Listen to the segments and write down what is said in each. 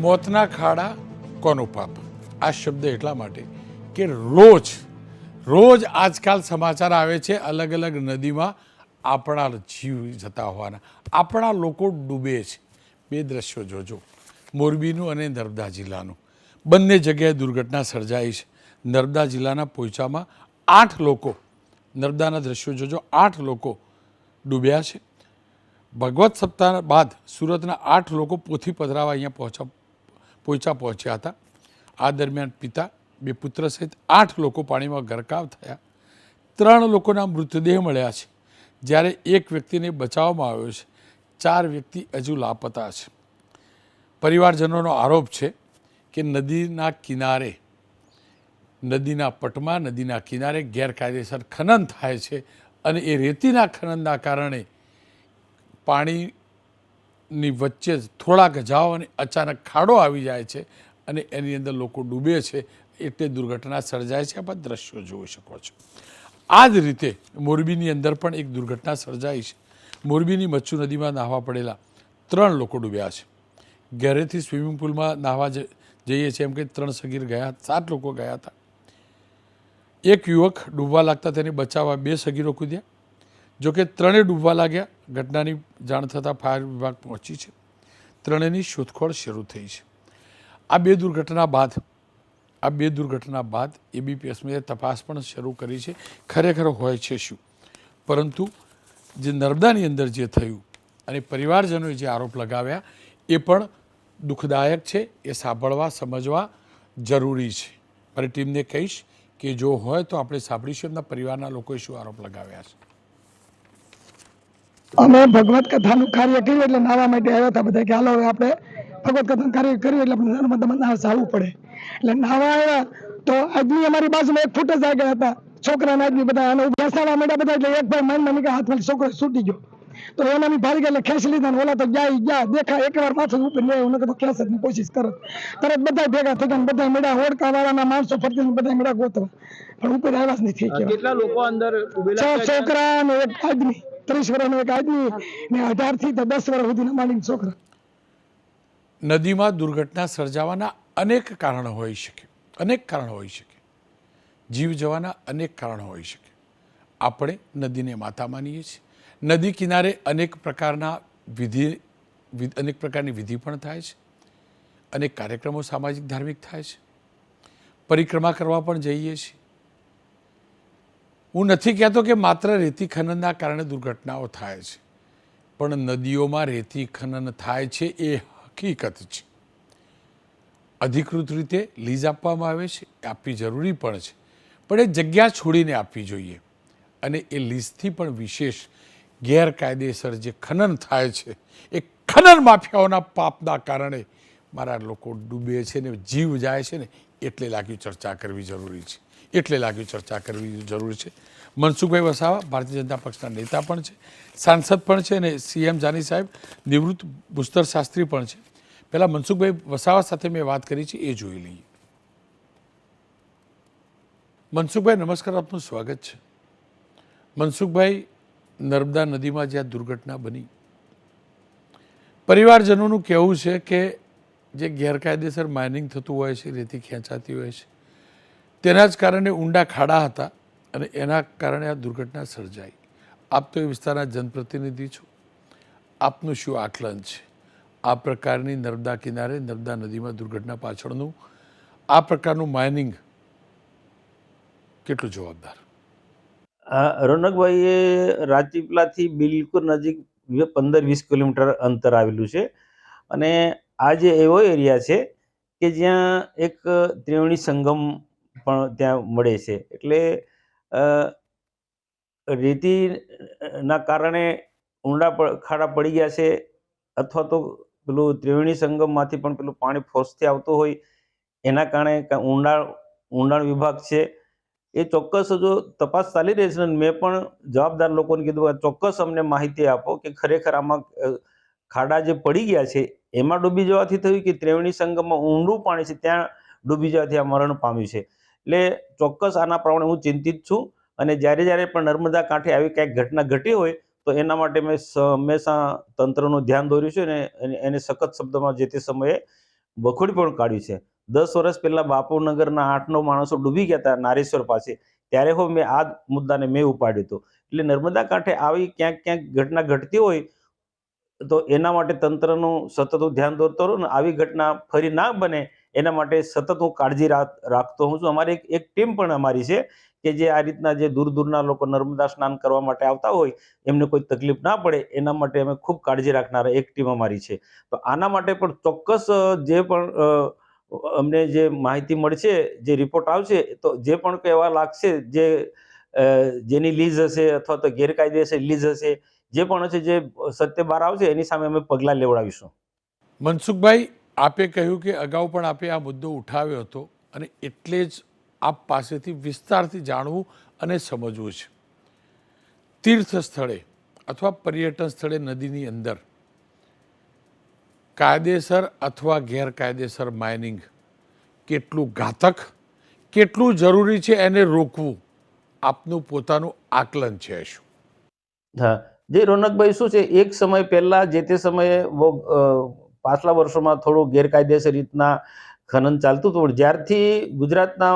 મોતના ખાડા કોનો પાપ? આ શબ્દ એટલા માટે કે રોજ રોજ આજકાલ સમાચાર આવે છે, અલગ અલગ નદીમાં આપણા જીવ જતા હોવાના. આપણા લોકો ડૂબે છે. બે દ્રશ્યો જોજો. મોરબીનું અને નર્મદા જિલ્લાનું. બંને જગ્યાએ દુર્ઘટના સર્જાઈ છે. નર્મદા જિલ્લાના પોઈચામાં આઠ લોકો, નર્મદાના દ્રશ્યો જોજો, આઠ લોકો ડૂબ્યા છે. ભગવત સપ્તાહ બાદ સુરતના આઠ લોકો પોથી પધરાવા અહીંયા પહોંચા પોઈચા પહોંચ્યા હતા. આ દરમિયાન પિતા, બે પુત્ર સહિત આઠ લોકો પાણીમાં ગરકાવ થયા. ત્રણ લોકોના મૃતદેહ મળ્યા છે. જ્યારે એક વ્યક્તિને બચાવવામાં આવ્યો છે. ચાર વ્યક્તિ હજુ લાપતા છે. પરિવારજનોનો આરોપ છે કે નદીના કિનારે, નદીના પટમાં, નદીના કિનારે ગેરકાયદેસર ખનન થાય છે અને એ રેતીના ખનનના કારણે પાણીની વચ્ચે જ થોડાક જાઓ અને અચાનક ખાડો આવી જાય છે અને એની અંદર લોકો ડૂબે છે. એટલે દુર્ઘટના સર્જાય છે. આપ દ્રશ્યો જોઈ શકો છો. આ જ રીતે મોરબીની અંદર પણ એક દુર્ઘટના સર્જાઈ છે. મોરબીની મચ્છુ નદીમાં નાહવા પડેલા ત્રણ લોકો ડૂબ્યા છે. ઘરેથી સ્વિમિંગ પુલમાં નાહવા જઈએ છીએ એમ કે ત્રણ સગીર ગયા, સાત લોકો ગયા હતા. એક યુવક ડૂબવા લાગતા તેને બચાવવા બે સગીરો કૂદ્યા. જોકે ત્રણેય ડૂબવા લાગ્યા. ઘટનાની જાણ થતાં ફાયર વિભાગ પહોંચી છે. ત્રણેયની શોધખોળ શરૂ થઈ છે. આ બે દુર્ઘટના બાદ, આ બે દુર્ઘટના બાદ એબીપીએસએ તપાસ પણ શરૂ કરી છે. ખરેખર હોય છે શું? પરંતુ જે નર્મદાની અંદર જે થયું અને પરિવારજનોએ જે આરોપ લગાવ્યા, એ પણ દુઃખદાયક છે, એ સાંભળવા, સમજવા જરૂરી છે. મારી ટીમને કહીશ કે જો હોય તો આપણે સાંભળીશું એમના પરિવારના લોકોએ શું આરોપ લગાવ્યા છે. અમે ભગવત કથાનું કાર્ય કર્યું એટલે નાવા માટે આવ્યા હતા બધા કે હાલો હવે આપણે ભગવત કથાનું કાર્ય કર્યું એટલે આપણે નર્મદામાં નાવા ચાલવું પડે. એટલે નાવા આવ્યા તો આદમી અમારી બાજુમાં એક ફૂટ જ આગળ હતા. છોકરાના આદમી બધા અને બેસાડવા માંડ્યા બધા એટલે એક ભાઈ માન મને હાથમાં છોકરો છૂટી ગયો. તો એના ભારી એટલે ખેંચી લીધા ઓલા તો ગયા ગયા. દેખા એક વાર પાછળ ઉપર લે હું તો ખેંચે ની કોશિશ કરો. તરત બધા ભેગા થઈ ગયા બધા મેળા હોડકા વાળાના માણસો ફરતી બધા મેળા ગોતવા. પણ ઉપર આવ્યા જ નથી કેટલા લોકો અંદર છ છોકરા અને એક આદમી ત્રીસ વર્ષનો એક આદમી ને અઢારથી તો દસ વર્ષ સુધીના માંડીને છોકરા. નદીમાં દુર્ઘટના સર્જાવાના અનેક કારણો હોઈ શકે. અનેક કારણો હોઈ શકે. જીવ જવાના અનેક કારણો હોઈ શકે. આપણે નદીને માતા માનીએ છીએ. નદી કિનારે અનેક પ્રકારના વિધિ અનેક પ્રકારની વિધિ પણ થાય છે. અનેક કાર્યક્રમો સામાજિક ધાર્મિક થાય છે. પરિક્રમા કરવા પણ જઈએ છીએ. હું નથી કહેતો કે માત્ર રેતી ખનનના કારણે દુર્ઘટનાઓ થાય છે, પણ નદીઓમાં રેતી ખનન થાય છે એ હકીકત છે. અધિકૃત રીતે લીઝ આપવામાં આવે છે આપવી જરૂરી પણ છે, પણ એ જગ્યા છોડીને આપવી જોઈએ. અને એ લીઝથી પણ વિશેષ ગેરકાયદેસર જે ખનન થાય છે, એ ખનન માફિયાઓના પાપના કારણે મારા લોકો ડૂબે છે ને જીવ જાય છે ને, એટલે લાગ્યું ચર્ચા કરવી જરૂરી છે. એટલે લાગ્યું ચર્ચા કરવી જરૂરી છે. મનસુખભાઈ વસાવા, ભારતીય જનતા પક્ષના નેતા પણ છે, સાંસદ પણ છે અને સીએમ જાની સાહેબ, નિવૃત્ત ભૂસ્તર શાસ્ત્રી પણ છે. પહેલાં મનસુખભાઈ વસાવા સાથે મેં વાત કરી છે, એ જોઈ લઈએ. મનસુખભાઈ, નમસ્કાર, આપનું સ્વાગત છે. મનસુખભાઈ, નર્મદા નદીમાં જ્યાં દુર્ઘટના બની, પરિવારજનોનું કહેવું છે કે જે ગેરકાયદેસર માઇનિંગ થતું હોય છે, રેતી ખેંચાતી હોય છે તેના જ કારણે ઊંડા ખાડા હતા અને એના કારણે આ દુર્ઘટના સર્જાઈ. આપ તો એ વિસ્તારના જનપ્રતિનિધિ છો. આપનું શું આકલન છે? આ પ્રકારની નર્મદા કિનારે, નર્મદા નદીમાં દુર્ઘટના પાછળનું આ પ્રકારનું માઇનિંગ કેટલું જવાબદાર? આ રાજપીપલાથી બિલકુલ નજીક પંદર, વીસ કિલોમીટર અંતર આવેલું છે. અને આ જે એવો એરિયા છે કે જ્યાં એક ત્રિવેણી સંગમ પણ ત્યાં મળે છે. એટલે રેતીના કારણે ઊંડા ખાડા પડી ગયા છે અથવા તો પેલું ત્રિવેણી સંગમમાંથી પણ પેલું પાણી ફોર્સથી આવતું હોય, એના કારણે ઊંડાણ ઊંડાણ વિભાગ છે. એ ચોક્કસ જો તપાસ ચાલી રહી છે મેં પણ જવાબદાર લોકોને કીધું કે ચોક્કસ અમને માહિતી આપો કે ખરેખર આમાં ખાડા જે પડી ગયા છે, એમાં ડૂબી જવાથી થયું કે ત્રિવેણી સંગમમાં ઊંડું પાણી છે, ત્યાં ડૂબી જવાથી આ મરણ પામ્યું છે. એટલે ચોક્કસ આના પ્રમાણે હું ચિંતિત છું અને જ્યારે જ્યારે પણ નર્મદા કાંઠે આવી કંઈક ઘટના ઘટી હોય, તો એના માટે મેં હંમેશા તંત્રનું ધ્યાન દોર્યું છે અને એને- સખત શબ્દમાં જે તે સમયે વખોડી પણ કાઢ્યું છે. દસ વર્ષ પહેલાં બાપુનગરના આઠ નવ માણસો ડૂબી ગયા હતા નારેશ્વર પાસે. ત્યારે હો મેં આ મુદ્દાને મેં ઉપાડ્યો હતો. એટલે નર્મદા કાંઠે આવી ક્યાંક ક્યાંક ઘટના ઘટતી હોય, તો એના માટે તંત્રનું સતત ધ્યાન દોરતો રહું ને આવી ઘટના ફરી ના બને એના માટે સતત હું કાળજી રાખ- રાખતો હું છું. અમારી એક ટીમ પણ અમારી છે કે જે આ રીતના જે દૂર દૂરના લોકો નર્મદા સ્નાન કરવા માટે આવતા હોય, એમને કોઈ તકલીફ ના પડે, એના માટે અમે ખૂબ કાળજી રાખનારા એક ટીમ અમારી છે. તો આના માટે પણ ચોક્કસ જે પણ અમને જે માહિતી મળશે, જે રિપોર્ટ આવશે, તો જે પણ કહેવા લાગશે જે જેની લીઝ હશે અથવા તો ગેરકાયદેસર લીઝ હશે, જે પણ હશે જે સત્ય બહાર આવશે, એની સામે અમે પગલાં લેવડાવીશું. મનસુખભાઈ આપે કહ્યું કે અગાઉ પણ આપે આ મુદ્દો ઉઠાવ્યો હતો અને એટલે જ આપ પાસેથી વિસ્તારથી જાણવું અને સમજવું છે. તીર્થ સ્થળે અથવા પર્યટન સ્થળે નદીની અંદર કાયદેસર અથવા ગેરકાયદેસર માઇનિંગ કેટલું ઘાતક, કેટલું જરૂરી છે એને રોકવું આપનું પોતાનું આકલન છે શું? હા, જે રોનકભાઈ શું છે, એક સમય પહેલા જે તે સમયે પાછલા વર્ષોમાં થોડું ગેરકાયદેસર રીતના ખનન ચાલતું હતું. જ્યારથી ગુજરાતના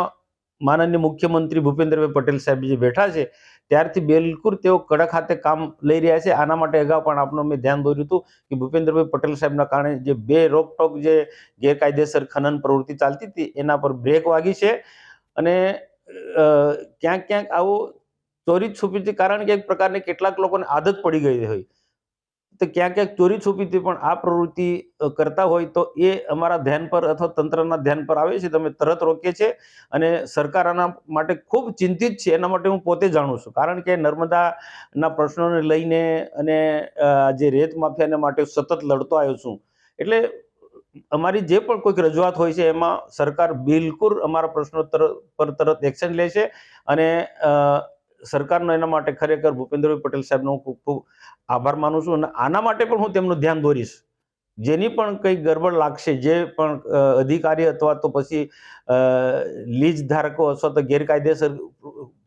માનનીય મુખ્યમંત્રી ભૂપેન્દ્રભાઈ પટેલ સાહેબ જે બેઠા છે, ત્યારથી બિલકુલ તેઓ કડક હાથે કામ લઈ રહ્યા છે. આના માટે અગાઉ પણ આપણું મેં ધ્યાન દોર્યું હતું કે ભૂપેન્દ્રભાઈ પટેલ સાહેબના કારણે જે બે રોકટોક જે ગેરકાયદેસર ખનન પ્રવૃત્તિ ચાલતી હતી, એના પર બ્રેક વાગી છે. અને ક્યાંક ક્યાંક આવું ચોરી છુપી કારણ કે એક પ્રકારની કેટલાક લોકોને આદત પડી ગઈ હોય. તો ક્યાંક ક્યાંક ચોરી છુપીથી પણ આ પ્રવૃત્તિ કરતા હોય તો એ અમારા ધ્યાન પર અથવા તંત્રના ધ્યાન પર આવે છે. તમે તરત રોકીએ છે અને સરકાર આના માટે ખૂબ ચિંતિત છે. એના માટે હું પોતે જાણું છું. કારણ કે નર્મદાના પ્રશ્નોને લઈને અને જે રેત માફિયાને માટે સતત લડતો આવ્યો છું. એટલે અમારી જે પણ કોઈક રજૂઆત હોય છે એમાં સરકાર બિલકુલ અમારા પ્રશ્નો પર તરત એક્શન લે છે અને સરકારનો એના માટે ખરેખર ભૂપેન્દ્રભાઈ પટેલ સાહેબનો હું ખૂબ ખૂબ આભાર માનું છું અને આના માટે પણ હું તેમનું ધ્યાન દોરીશ. જેની પણ કંઈ ગરબડ લાગશે, જે પણ અધિકારી અથવા તો પછી લીજ ધારકો અથવા તો ગેરકાયદેસર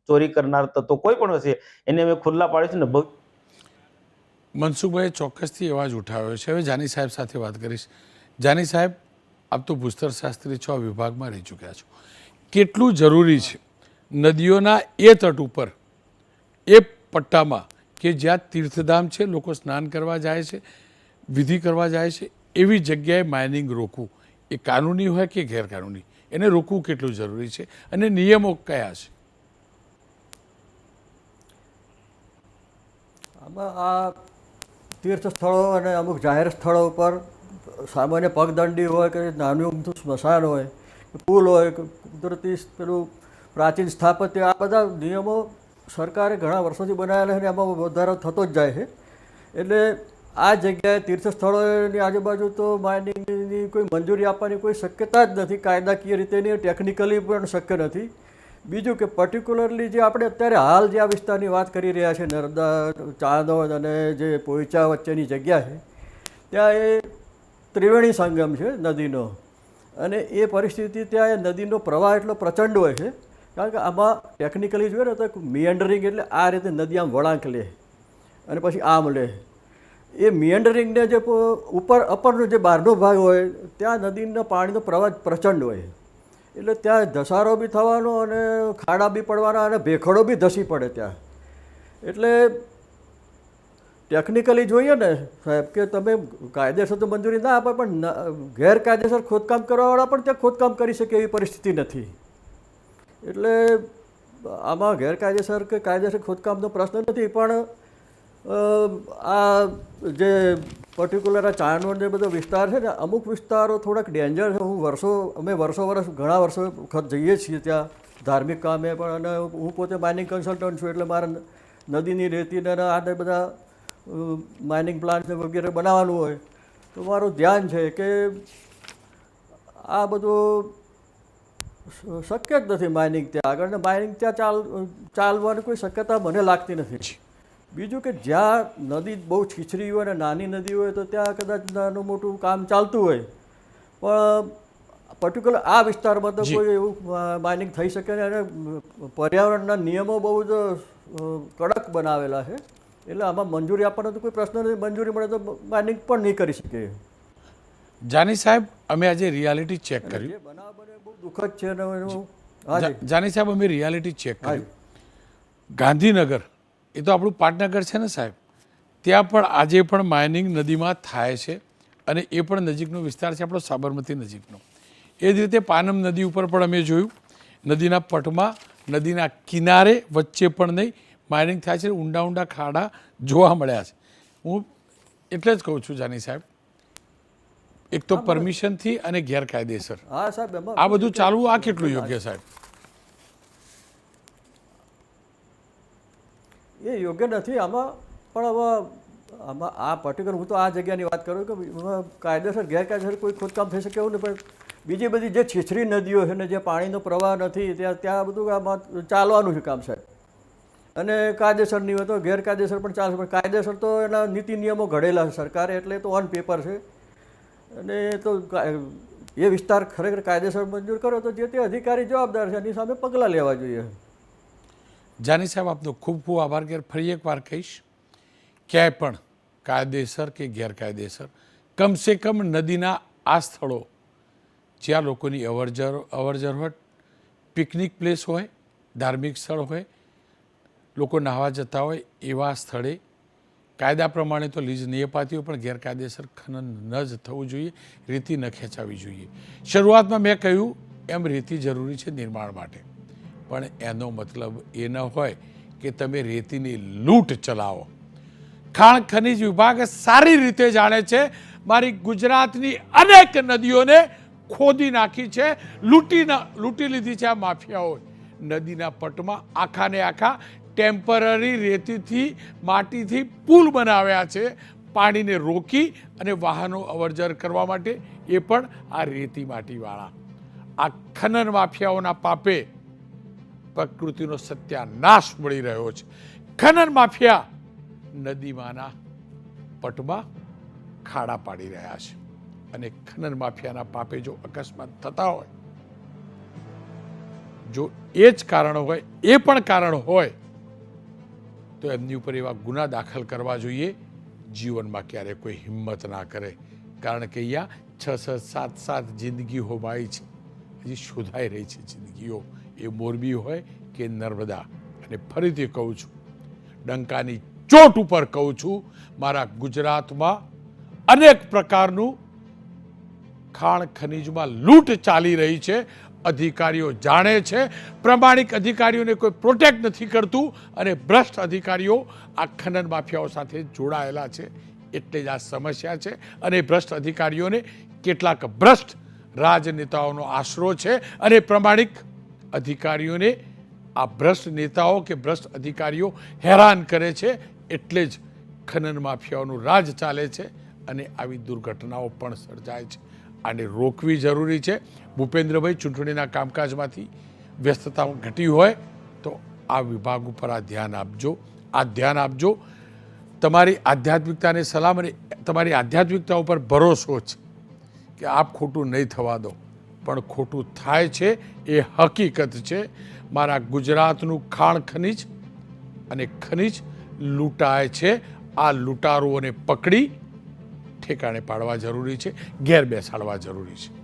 ચોરી કરનાર તો કોઈ પણ હશે, એને અમે ખુલ્લા પાડીશું ને મનસુખભાઈ ચોક્કસથી અવાજ ઉઠાવ્યો છે. હવે જાની સાહેબ સાથે વાત કરીશ. જાની સાહેબ, આપ તો ભૂસ્તર શાસ્ત્રી છો વિભાગમાં રહી ચૂક્યા છો. કેટલું જરૂરી છે? નદીઓના એ તટ ઉપર એ પટ્ટામાં કે જ્યાં તીર્થધામ છે, લોકો સ્નાન કરવા જાય છે, વિધિ કરવા જાય છે, એવી જગ્યાએ માઇનિંગ રોકવું. એ કાનૂની હોય કે ગેરકાનૂની? એને રોકવું કેટલું જરૂરી છે અને નિયમો કયા છે? આમાં આ તીર્થ સ્થળો અને અમુક જાહેર સ્થળો ઉપર સામાન્ય પગદંડી હોય કે નાનું ઊંધું સ્મશાન હોય, પુલ હોય, કુદરતી પેલું પ્રાચીન સ્થાપત્ય, આ બધા નિયમો સરકારે ઘણા વર્ષોથી બનાવેલા છે અને એમાં વધારો થતો જ જાય છે. એટલે આ જગ્યાએ તીર્થ સ્થળોની આજુબાજુ તો માઇનિંગની કોઈ મંજૂરી આપવાની કોઈ શક્યતા જ નથી, કાયદાકીય રીતે નહીં ટેકનિકલી પણ શક્ય નથી. બીજું કે પર્ટિક્યુલરલી જે આપણે અત્યારે હાલ જે આ વિસ્તારની વાત કરી રહ્યા છે, નર્મદા, ચાંદોદ અને જે પોઈચા વચ્ચેની જગ્યા છે, ત્યાં એ ત્રિવેણી સંગમ છે નદીનો. અને એ પરિસ્થિતિ ત્યાં એ નદીનો પ્રવાહ એટલો પ્રચંડ હોય છે કારણ કે આમાં ટેકનિકલી જોઈએ ને તો મિયન્ડરિંગ એટલે આ રીતે નદી આમ વળાંક લે અને પછી આમ લે. એ મિયન્ડરિંગને જે ઉપર, અપરનો જે બહારનો ભાગ હોય, ત્યાં નદીનો પાણીનો પ્રવાહ પ્રચંડ હોય. એટલે ત્યાં ધસારો બી થવાનો અને ખાડા બી પડવાના અને ભેખડો બી ધસી પડે ત્યાં. એટલે ટેકનિકલી જોઈએ ને સાહેબ કે તમે કાયદેસર તો મંજૂરી ના આપે, પણ ગેરકાયદેસર ખોદકામ કરવાવાળા પણ ત્યાં ખોદકામ કરી શકે એવી પરિસ્થિતિ નથી. એટલે આમાં ગેરકાયદેસર કે કાયદેસર ખોદકામનો પ્રશ્ન નથી, પણ આ જે પર્ટિક્યુલર આ ચાણવડ જે બધો વિસ્તાર છે ને, અમુક વિસ્તારો થોડાક ડેન્જર છે. હું વર્ષો, અમે વર્ષો વર્ષ, ઘણા વર્ષો વખત જઈએ છીએ ત્યાં ધાર્મિક કામે, પણ અને હું પોતે માઇનિંગ કન્સલ્ટન્ટ છું, એટલે મારે નદીની રેતીને આ બધા માઇનિંગ પ્લાન્ટ વગેરે બનાવવાનું હોય. તો મારું ધ્યાન છે કે આ બધું શક્ય જ નથી માઇનિંગ ત્યાં આગળ. ને માઇનિંગ ત્યાં ચાલ ચાલવાની કોઈ શક્યતા મને લાગતી નથી. બીજું કે જ્યાં નદી બહુ છીછરી હોય અને નાની નદી હોય તો ત્યાં કદાચ નાનું મોટું કામ ચાલતું હોય. પણ પર્ટિક્યુલર આ વિસ્તારમાં તો કોઈ એવું માઇનિંગ થઈ શકે નહીં અને પર્યાવરણના નિયમો બહુ જ કડક બનાવેલા છે. એટલે આમાં મંજૂરી આપવાનો તો કોઈ પ્રશ્ન નથી. મંજૂરી મળે તો માઇનિંગ પણ નહીં કરી શકે જાની સાહેબ અમે આજે રિયાલિટી ચેક કર્યું. બહુ દુઃખદ છે જાની સાહેબ અમે રિયાલિટી ચેક કર્યું. ગાંધીનગર એ તો આપણું પાટનગર છે ને સાહેબ? ત્યાં પણ આજે પણ માઇનિંગ નદીમાં થાય છે અને એ પણ નજીકનો વિસ્તાર છે આપણો સાબરમતી નજીકનો. એ જ રીતે પાનમ નદી ઉપર પણ અમે જોયું. નદીના પટમાં નદીના કિનારે વચ્ચે પણ નહીં માઇનિંગ થાય છે ઊંડા ઊંડા ખાડા જોવા મળ્યા છે. હું એટલે જ કહું છું જાની સાહેબ એક તો પરમિશનથી અને ગેરકાયદેસર. હા સાહેબ એમાં આ બધું ચાલવું આ કેટલું યોગ્ય સાહેબ? એ યોગ્ય નથી. આમાં પણ હવે આમાં આ પર્ટિક્યુલર હું તો આ જગ્યાની વાત કરું કે કાયદેસર ગેરકાયદેસર કોઈ ખોદકામ થઈ શકે એવું નહીં. પણ બીજી બધી જે છીછરી નદીઓ છે ને જે પાણીનો પ્રવાહ નથી ત્યાં ત્યાં બધું આમાં ચાલવાનું છે કામ સાહેબ. અને કાયદેસર નહીં હોય તો ગેરકાયદેસર પણ ચાલશે. પણ કાયદેસર તો એના નીતિ નિયમો ઘડેલા છે સરકારે એટલે તો ઓન પેપર છે. અને એ તો એ વિસ્તાર ખરેખર કાયદેસર મંજૂર કરો તો જે તે અધિકારી જવાબદાર છે, એની સામે પગલાં લેવા જોઈએ. જાની સાહેબ, આપનો ખૂબ ખૂબ આભાર. કે ફરી એકવાર કહીશ, ક્યાંય પણ કાયદેસર કે ગેરકાયદેસર, કમસે કમ નદીના આ સ્થળો જ્યાં લોકોની અવરજર અવરજર હોય પિકનિક પ્લેસ હોય, ધાર્મિક સ્થળ હોય, લોકો નાહવા જતા હોય, એવા સ્થળે કાયદા પ્રમાણે તો લીઝ નહીં અપાતી હોય, પણ ગેરકાયદેસર ખનન ન જ થવું જોઈએ, રેતી ન ખેંચાવી જોઈએ. શરૂઆતમાં મેં કહ્યું, એમ રેતી જરૂરી છે નિર્માણ માટે. પણ એનો મતલબ એ ન હોય કે તમે રેતીની લૂંટ ચલાવો. ખાણ ખનિજ વિભાગ સારી રીતે જાણે છે, મારી ગુજરાતની અનેક નદીઓને ખોદી નાખી છે લૂંટી લૂંટી લીધી છે આ માફિયાઓએ નદીના પટમાં આખાને આખા ટેમ્પરરી રેતીથી માટીથી પુલ બનાવ્યા છે પાણીને રોકી અને વાહનો અવરજર કરવા માટે એ પણ આ રેતી માટીવાળા. આ ખનન માફિયાઓના પાપે પ્રકૃતિનો સત્યાનાશ મળી રહ્યો છે. ખનન માફિયા નદીમાંના પટમાં ખાડા પાડી રહ્યા છે. અને ખનન માફિયાના પાપે જો અકસ્માત થતા હોય, જો એ જ કારણ હોય, એ પણ કારણ હોય તો એમની ઉપર એવા ગુના દાખલ કરવા જોઈએ. જીવનમાં ક્યારે કોઈ હિંમત ના કરે. કારણ કે અહીંયા છ છ, સાત સાત જિંદગી હોમાઈ છે. હજી શોધાઈ રહી છે જિંદગીઓ. એ મોરબી હોય કે નર્મદા. અને ફરીથી કહું છું, ડંકાની ચોટ ઉપર કહું છું, મારા ગુજરાતમાં અનેક પ્રકારનું ખાણ ખનીજમાં લૂંટ ચાલી રહી છે. અધિકારીઓ જાણે છે. પ્રમાણિક અધિકારીઓને કોઈ પ્રોટેક્ટ નથી કરતું અને ભ્રષ્ટ અધિકારીઓ આ ખનન માફિયાઓ સાથે જોડાયેલા છે. એટલે જ આ સમસ્યા છે અને ભ્રષ્ટ અધિકારીઓને કેટલાક ભ્રષ્ટ રાજનેતાઓનો આશરો છે અને પ્રમાણિક અધિકારીઓને આ ભ્રષ્ટ નેતાઓ કે ભ્રષ્ટ અધિકારીઓ હેરાન કરે છે. એટલે જ ખનન માફિયાઓનું રાજ ચાલે છે અને આવી દુર્ઘટનાઓ પણ સર્જાય છે. આને રોકવી જરૂરી છે. ભૂપેન્દ્રભાઈ ચૂંટણીના કામકાજમાંથી વ્યસ્તતા ઘટી હોય તો આ વિભાગ ઉપર આ ધ્યાન આપજો. આ ધ્યાન આપજો. તમારી આધ્યાત્મિકતાને સલામ અને તમારી આધ્યાત્મિકતા ઉપર ભરોસો છે કે આપ ખોટું નહીં થવા દો. પણ ખોટું થાય છે એ હકીકત છે. મારા ગુજરાતનું ખાણ ખનિજ અને ખનિજ લૂંટાય છે. આ લૂંટારુઓને પકડી ઠેકાણે પાડવા જરૂરી છે ઘેર બેસાડવા જરૂરી છે.